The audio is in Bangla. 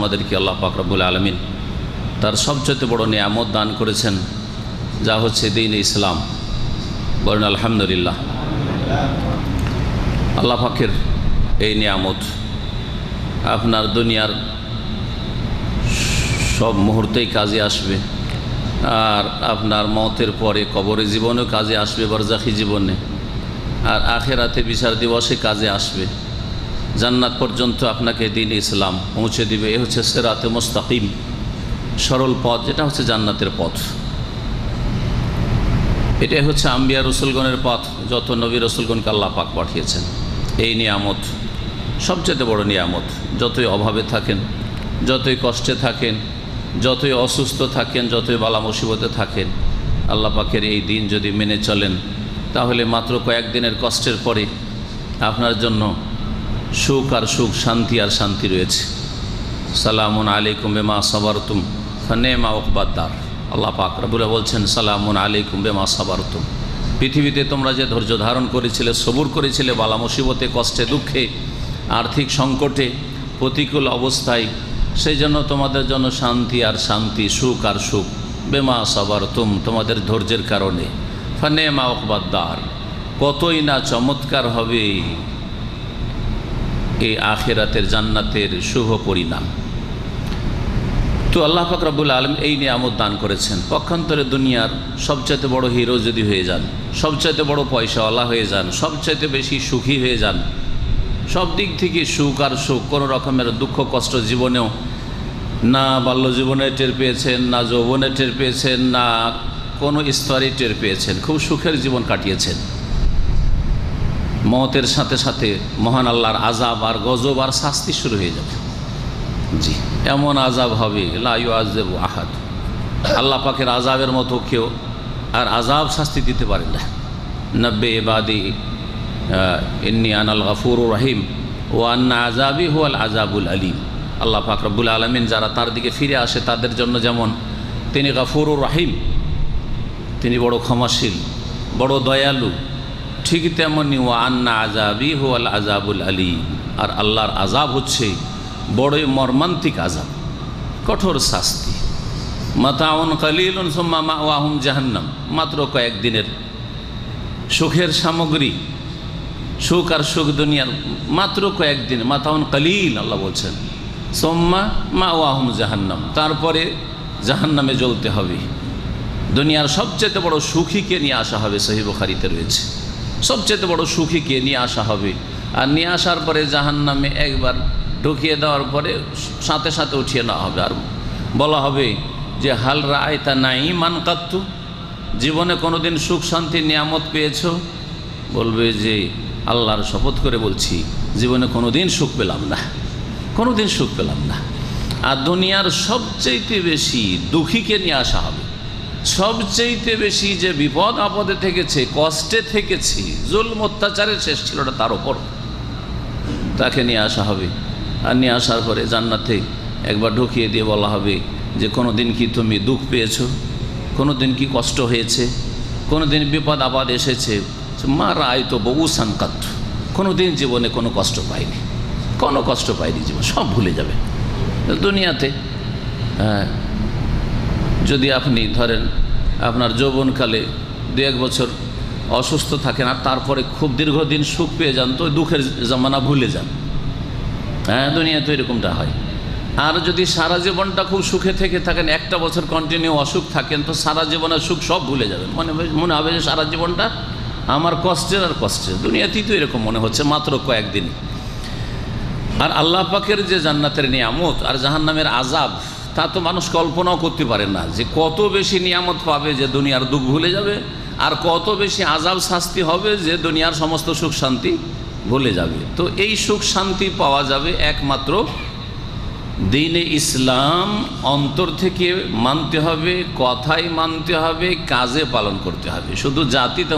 আমাদেরকে আল্লাহ পাকরাবুল আলমিন তার সবচেয়ে বড় নিয়ামত দান করেছেন, যা হচ্ছে দিন ইসলাম। বলেন, আলহামদুলিল্লাহ। আল্লাহ পাকের এই নিয়ামত আপনার দুনিয়ার সব মুহূর্তেই কাজে আসবে, আর আপনার মতের পরে কবরে জীবনেও কাজে আসবে, বরজাখি জীবনে, আর আখেরাতে বিচার দিবসে কাজে আসবে। জান্নাত পর্যন্ত আপনাকে দিন ইসলাম পৌঁছে দিবে। এ হচ্ছে সেরাতে মোস্তাকিম। সরল পথ, যেটা হচ্ছে জান্নাতের পথ। এটাই হচ্ছে আম্বিয়া রসুলগণের পথ, যত নবী রসুলগণকে আল্লাহ পাক পাঠিয়েছেন। এই নিয়ামত সবচেয়ে বড় নিয়ামত, যতই অভাবে থাকেন, যতই কষ্টে থাকেন, যতই অসুস্থ থাকেন, যতই বালা মুসিবতে থাকেন, আল্লাহ পাকের এই দিন যদি মেনে চলেন, তাহলে মাত্র কয়েকদিনের কষ্টের পরে আপনার জন্য সুখ আর সুখ, শান্তি আর শান্তি রয়েছে। সালামুন আলাইকুম বেমা সাবারতুম, ফনেমা ওকবাদ্দার আল্লাহ পাক বলছেন, সালামুন আলাইকুম বেমা সাবারতুম। পৃথিবীতে তোমরা যে ধৈর্য ধারণ করেছিলে, সবুর করেছিলে, বালা মুসিবতে, কষ্টে, দুঃখে, আর্থিক সংকটে, প্রতিকূল অবস্থায়, সেই জন্য তোমাদের জন্য শান্তি আর শান্তি, সুখ আর সুখ, বেমা সাবার তুম তোমাদের ধৈর্যের কারণে। ফানে মা ওকবাদ্দার কতই না চমৎকার হবে। এই আখেরাতের জান্নাতের শুভ পরিণাম। তো আল্লাহ ফাকরাবুল আলম এই নিয়ে নিয়ামত দান করেছেন। পক্ষান্তরে দুনিয়ার সবচাইতে বড় হিরো যদি হয়ে যান, সবচাইতে বড় পয়সাওয়ালা হয়ে যান, সবচাইতে বেশি সুখী হয়ে যান, সব দিক থেকে সুখ আর সুখ, কোনো রকমের দুঃখ কষ্ট জীবনেও না বাল্য জীবনে টের পেয়েছেন, না যৌবনে টের পেয়েছেন, না কোনো স্তরে টের পেয়েছেন, খুব সুখের জীবন কাটিয়েছেন। মতের সাথে সাথে মহান আল্লাহর আজাব আর গজব আর শাস্তি শুরু হয়ে যাবে। জি, এমন আজাব হবে লাইউ আজেব আহাদ। আল্লাহ পাকের আজাবের মতো কেউ আর আজাব শাস্তি দিতে পারে না। নব্বে এবাদি ইন্নি আনাল গফুর রাহিম ও আন্না আজাবি হুয়াল আজাবুল আলিম। আল্লাহ পাক রব্বুল আলমিন যারা তার দিকে ফিরে আসে, তাদের জন্য যেমন তিনি গফুরুর রাহিম, তিনি বড় ক্ষমাশীল, বড় দয়ালু ঠিক তেমনি ও আন্না আজাবি হুয়াল আজাবুল আলী আর আল্লাহর আজাব হচ্ছে বড়ই মর্মান্তিক আজাব কঠোর শাস্তি। মাতাউন কালিলুন সুম্মা মাওয়াহুম জাহান্নাম। মাত্র কয়েকদিনের সুখের সামগ্রী, সুখ আর সুখ দুনিয়ার মাত্র কয়েকদিন মাতাউন কালিল আল্লাহ বলছেন, সোম্মা মা ওয়াহুম জাহান্নাম। তারপরে জাহান্নামে জ্বলতে হবে। দুনিয়ার সবচেয়ে বড় সুখীকে নিয়ে আসা হবে সহি বখারিতে রয়েছে। সবচেয়ে বড় সুখীকে নিয়ে আসা হবে। আর নিয়ে আসার পরে জাহান্নামে একবার ঢুকিয়ে দেওয়ার পরে সাথে সাথে উঠিয়ে নেওয়া হবে। আর বলা হবে যে, হাল রায় তা নাই মান কাত্তু? জীবনে কোনোদিন সুখ, শান্তি, নিয়ামত পেয়েছ? বলবে যে, আল্লাহর শপথ করে বলছি, জীবনে কোনো দিন সুখ পেলাম না। কোনো দিন সুখ পেলাম না। আর দুনিয়ার সবচেয়েতে বেশি দুঃখীকে নিয়ে আসা হবে। সবচেয়েতে বেশি যে বিপদ আপদে থেকেছে, কষ্টে থেকেছি, জুলম অত্যাচারের শেষ ছিল না, তার ওপর। তাকে নিয়ে আসা হবে। আর নিয়ে আসার পরে জান্নাতে একবার ঢুকিয়ে দিয়ে বলা হবে যে কোনো দিন কি তুমি দুঃখ পেয়েছ? কোনো দিন কি কষ্ট হয়েছে? কোনো দিন বিপদ আপদ এসেছে? মা রায় তো বহু সানকাত কোনো দিন জীবনে কোনো কষ্ট পাইনি। কোনো কষ্ট পাইনি জীবন, সব ভুলে যাবে। দুনিয়াতে হ্যাঁ যদি আপনি ধরেন আপনার যৌবনকালে দু এক বছর অসুস্থ থাকেন আর তারপরে খুব দীর্ঘদিন সুখ পেয়ে যান, তো দুঃখের জামানা ভুলে যান। হ্যাঁ দুনিয়া তো এরকমটা হয়। আর যদি সারা জীবনটা খুব সুখে থেকে থাকেন, একটা বছর কন্টিনিউ অসুখ থাকেন, তো সারা জীবনের সুখ সব ভুলে যাবেন। মনে মনে হবে যে সারা জীবনটা আমার কষ্টের আর কষ্টের। দুনিয়াতেই তো এরকম মনে হচ্ছে, মাত্র কয়েকদিন আর আল্লাহ পাকের যে জান্নাতের নিয়ামত আর জাহান্নামের আজাব তা তো মানুষ কল্পনাও করতে পারে না যে কত বেশি নিয়ামত পাবে যে দুনিয়ার দুঃখ ভুলে যাবে, আর কত বেশি আজাব শাস্তি হবে যে দুনিয়ার সমস্ত সুখ শান্তি ভুলে যাবে। তো এই সুখ শান্তি পাওয়া যাবে একমাত্র দিনে ইসলাম অন্তর থেকে মানতে হবে, কথাই মানতে হবে, কাজে পালন করতে হবে। শুধু জাতিতে